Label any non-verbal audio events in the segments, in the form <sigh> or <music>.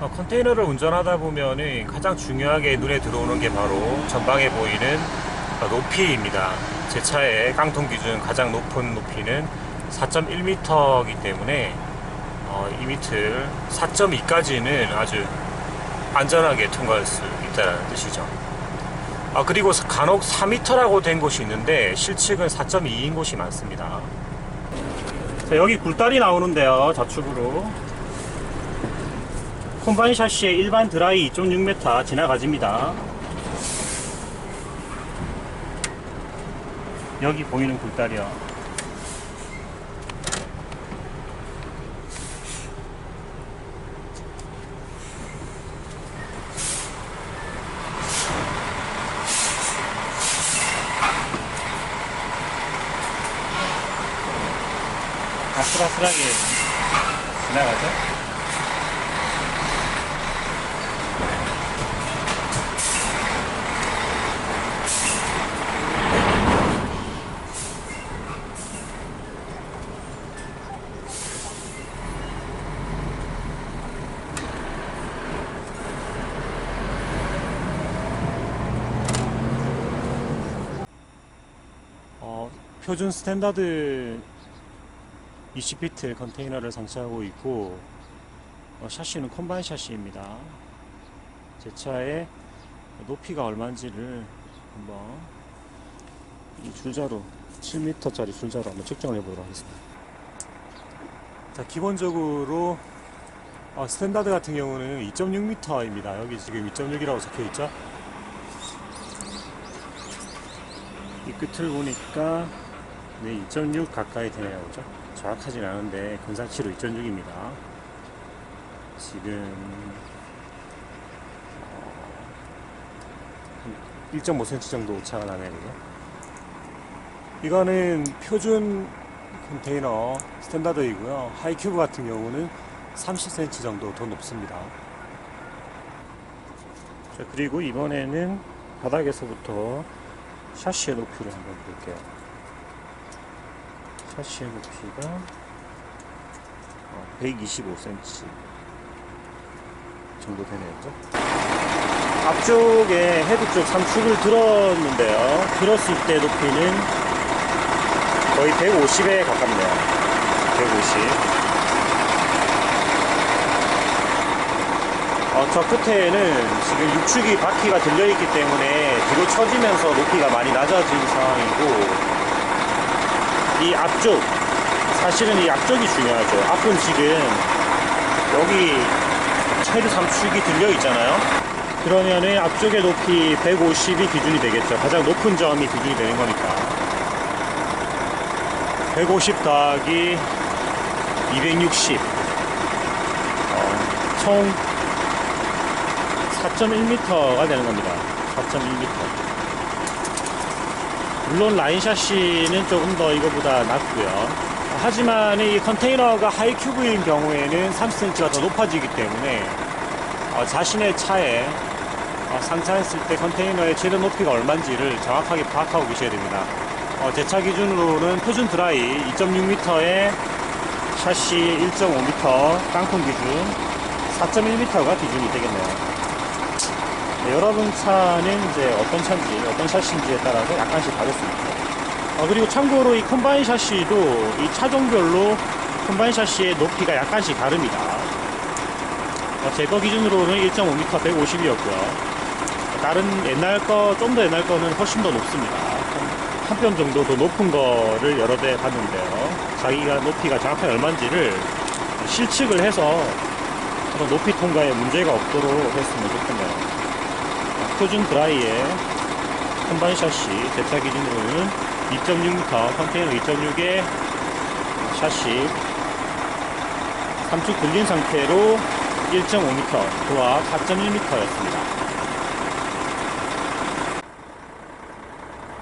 어, 컨테이너를 운전하다 보면은 가장 중요하게 눈에 들어오는 게 바로 전방에 보이는 어, 높이입니다. 제 차의 깡통 기준 가장 높은 높이는 4.1m이기 때문에 어, 이 밑을 4.2까지는 아주 안전하게 통과할 수 있다는 뜻이죠. 아, 그리고 간혹 4m라고 된 곳이 있는데 실측은 4.2인 곳이 많습니다. 자, 여기 굴다리 나오는데요, 좌측으로. 콤바인 샤시의 일반 드라이 2.6m 지나가집니다. 여기 보이는 굴다리요. 아슬아슬하게 지나가죠. 어, 표준 스탠다드 20피트 컨테이너를 상차하고 있고 어, 샤시는 콤바인 샤시입니다. 제 차의 높이가 얼마인지를 한번 이 줄자로 7m짜리 줄자로 한번 측정을 해보도록 하겠습니다. 자 기본적으로 어, 스탠다드 같은 경우는 2.6m입니다. 여기 지금 2.6이라고 적혀 있죠. 이 끝을 보니까 네, 2.6 가까이 되네요. 그죠? 정확하진 않은데 근사치로 2.6입니다. 지금 어, 1.5cm 정도 차가 나네요. 그죠? 이거는 표준 컨테이너 스탠다드이고요. 하이큐브 같은 경우는 30cm 정도 더 높습니다. 자, 그리고 이번에는 바닥에서부터 샤시의 높이를 한번 볼게요. 샤시의 높이가 어, 125cm 정도 되네요. 앞쪽에 헤드 쪽 삼축을 들었는데요. 들었을 때 높이는 거의 150에 가깝네요. 150. 어, 저 끝에는 지금 육축이 바퀴가 들려있기 때문에 뒤로 처지면서 높이가 많이 낮아진 상황이고 이 앞쪽 사실은 이 앞쪽이 중요하죠. 앞은 지금 여기 차이드 삼축이 들려 있잖아요. 그러면은 앞쪽의 높이 150이 기준이 되겠죠. 가장 높은 점이 기준이 되는 거니까. 150 더하기 260 어, 총 4.1m가 되는 겁니다 4.1m 물론 라인 샤시는 조금 더 이거보다 낮고요. 하지만 이 컨테이너가 하이큐브인 경우에는 30cm가 더 높아지기 때문에 어, 자신의 차에 어, 상차했을 때 컨테이너의 최대 높이가 얼마인지를 정확하게 파악하고 계셔야 됩니다. 어, 제차 기준으로는 표준 드라이 2.6m에 샤시 1.5m 깡통 기준 4.1m가 기준이 되겠네요. 네, 여러분 차는 이제 어떤 차인지 어떤 샤시인지에 따라서 약간씩 다르습니다. 어, 그리고 참고로 이 콤바인 샤시도 이 차종별로 콤바인 샤시의 높이가 약간씩 다릅니다. 어, 제거 기준으로는 1.5m 150이었고요. 다른 옛날 거, 좀 더 옛날 거는 훨씬 더 높습니다. 한 뼘 정도 더 높은 거를 여러 대 봤는데요. 자기가 높이가 정확하게 얼마인지를 실측을 해서 높이 통과에 문제가 없도록 했으면 좋겠네요. 표준 드라이의 콤바인 샤시 대차 기준으로는 2.6m 컨테이너 2.6의 샤시 3축 돌린 상태로 1.5m 도합 4.1m였습니다.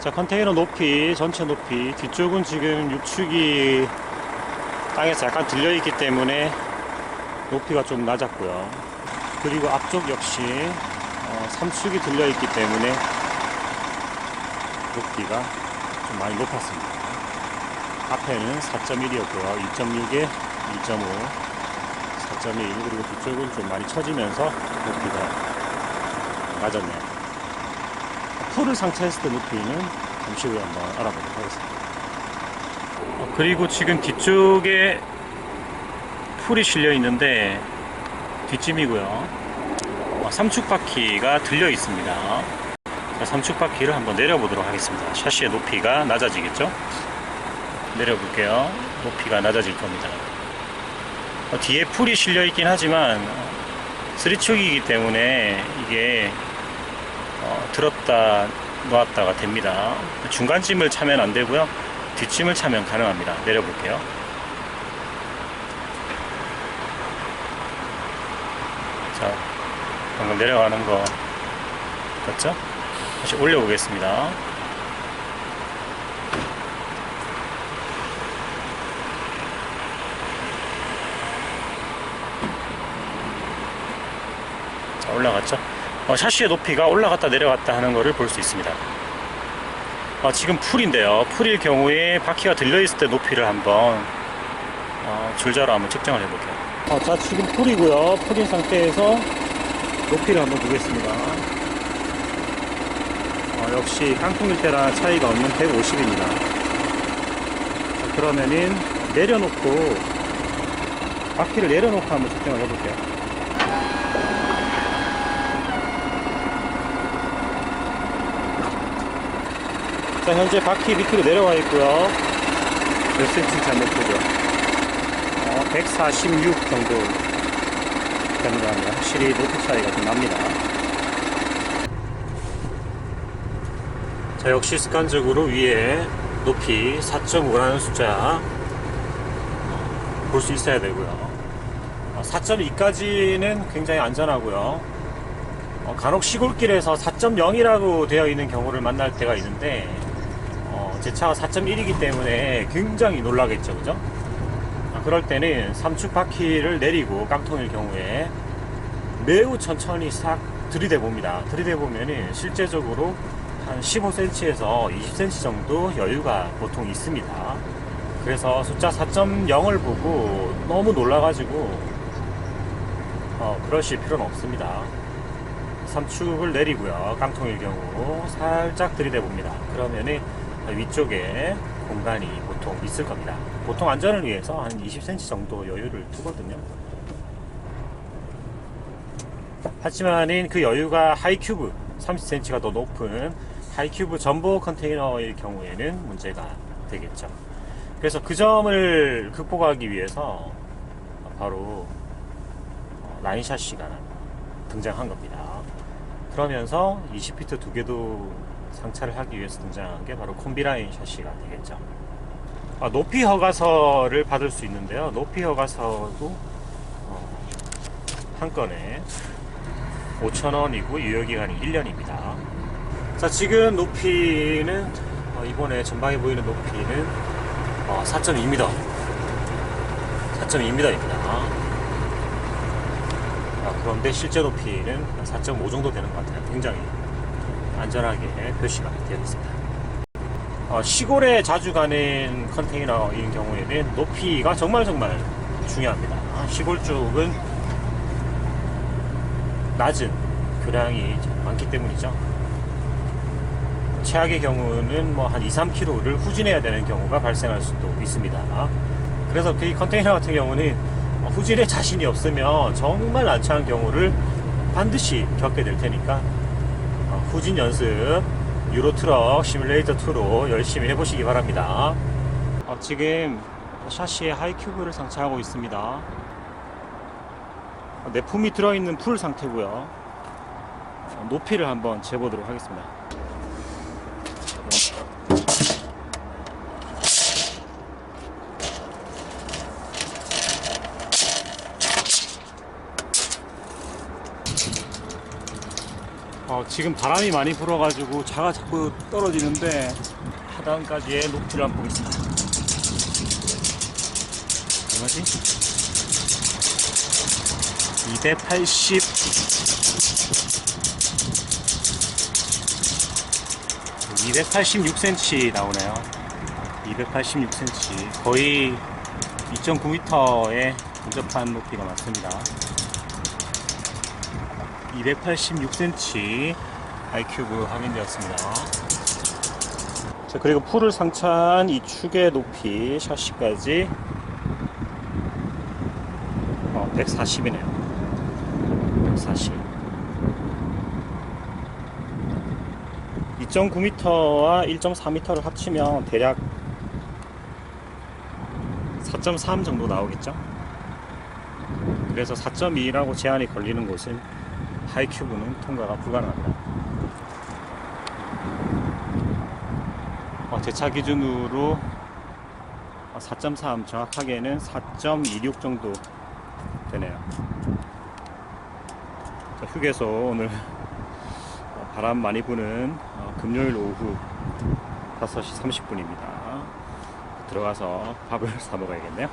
자 컨테이너 높이 전체 높이 뒤쪽은 지금 6축이 땅에서 약간 들려있기 때문에 높이가 좀 낮았고요. 그리고 앞쪽 역시 어, 3축이 들려있기 때문에 높이가 좀 많이 높았습니다. 앞에는 4.1이었고요. 2.6에 2.5, 4.1 그리고 뒤쪽은 좀 많이 처지면서 높이가 낮았네요. 풀을 상차했을 때 높이는 잠시 후에 한번 알아보도록 하겠습니다. 어, 그리고 지금 뒤쪽에 풀이 실려 있는데 뒷짐이고요. 어, 삼축 바퀴가 들려 있습니다. 자, 삼축 바퀴를 한번 내려보도록 하겠습니다. 샤시의 높이가 낮아지겠죠? 내려볼게요. 높이가 낮아질 겁니다. 어, 뒤에 풀이 실려 있긴 하지만 어, 스리축이기 때문에 이게 어, 들었다 놓았다가 됩니다. 중간짐을 차면 안 되고요. 뒷짐을 차면 가능합니다. 내려볼게요. 자, 방금 내려가는 거 봤죠? 다시 올려보겠습니다. 자, 올라갔죠? 어, 샤시의 높이가 올라갔다 내려갔다 하는 것을 볼 수 있습니다. 어, 지금 풀인데요. 풀일 경우에 바퀴가 들려있을 때 높이를 한번 어, 줄자로 한번 측정을 해볼게요. 어, 자, 지금 풀이고요. 풀인 상태에서 높이를 한번 보겠습니다. 어, 역시 깡통일 때랑 차이가 없는 150입니다. 자, 그러면은 내려놓고 바퀴를 내려놓고 한번 측정을 해볼게요. 자, 현재 바퀴 밑으로 내려와 있고요. 몇 센치인지 한번 보죠. 어, 146 정도 됩니다. 확실히 높이 차이가 좀 납니다. 자, 역시 습관적으로 위에 높이 4.5라는 숫자 볼 수 있어야 되고요. 4.2까지는 굉장히 안전하고요. 어, 간혹 시골길에서 4.0이라고 되어 있는 경우를 만날 때가 있는데 어, 제 차가 4.1이기 때문에 굉장히 놀라겠죠, 그죠? 아, 그럴 때는 삼축 바퀴를 내리고 깡통일 경우에 매우 천천히 싹 들이대 봅니다. 들이대 보면은 실제적으로 한 15cm에서 20cm 정도 여유가 보통 있습니다. 그래서 숫자 4.0을 보고 너무 놀라가지고 어, 그러실 필요는 없습니다. 삼축을 내리고요. 깡통일 경우 살짝 들이대 봅니다. 그러면은 위쪽에 공간이 보통 있을 겁니다. 보통 안전을 위해서 한 20cm 정도 여유를 두거든요. 하지만은 그 여유가 하이큐브 30cm가 더 높은 하이큐브 전보 컨테이너일 경우에는 문제가 되겠죠. 그래서 그 점을 극복하기 위해서 바로 라인 샤시가 등장한 겁니다. 그러면서 20피트 두 개도 상차를 하기 위해서 등장한 게 바로 콤비라인 샤시가 되겠죠. 아, 높이 허가서를 받을 수 있는데요. 높이 허가서도 어, 한 건에 5,000원이고 유효기간이 1년입니다. 자, 지금 높이는 어, 이번에 전방에 보이는 높이는 어, 4.2m. 4.2m입니다. 아, 그런데 실제 높이는 4.5 정도 되는 것 같아요. 굉장히 안전하게 표시가 되어 있습니다. 어, 시골에 자주 가는 컨테이너인 경우에는 높이가 정말 정말 중요합니다. 아, 시골 쪽은 낮은 교량이 많기 때문이죠. 최악의 경우는 뭐 한 2, 3km를 후진해야 되는 경우가 발생할 수도 있습니다. 그래서 그 컨테이너 같은 경우는 후진에 자신이 없으면 정말 난처한 경우를 반드시 겪게 될 테니까 어, 후진 연습 유로트럭 시뮬레이터 2로 열심히 해보시기 바랍니다. 어, 지금 샤시에 하이큐브를 상차하고 있습니다. 어, 내품이 들어있는 풀 상태고요. 어, 높이를 한번 재보도록 하겠습니다. 어, 지금 바람이 많이 불어가지고 차가 자꾸 떨어지는데 하단까지의 높이를 한번 보겠습니다. 얼마지? 280 286cm 나오네요. 286cm 거의 2.9m의 근접한 높이가 맞습니다. 286cm 하이큐브 확인되었습니다. 자, 그리고 풀을 상차한 이 축의 높이 샤시까지 어, 140이네요. 140. 2.9m와 1.4m를 합치면 대략 4.3 정도 나오겠죠? 그래서 4.2라고 제한이 걸리는 곳은 하이큐브는 통과가 불가능합니다. 어, 제차 기준으로 4.3 정확하게는 4.26 정도 되네요. 자, 휴게소 오늘 어, 바람 많이 부는 어, 금요일 오후 5시 30분입니다. 들어가서 밥을 <laughs> 사 먹어야겠네요.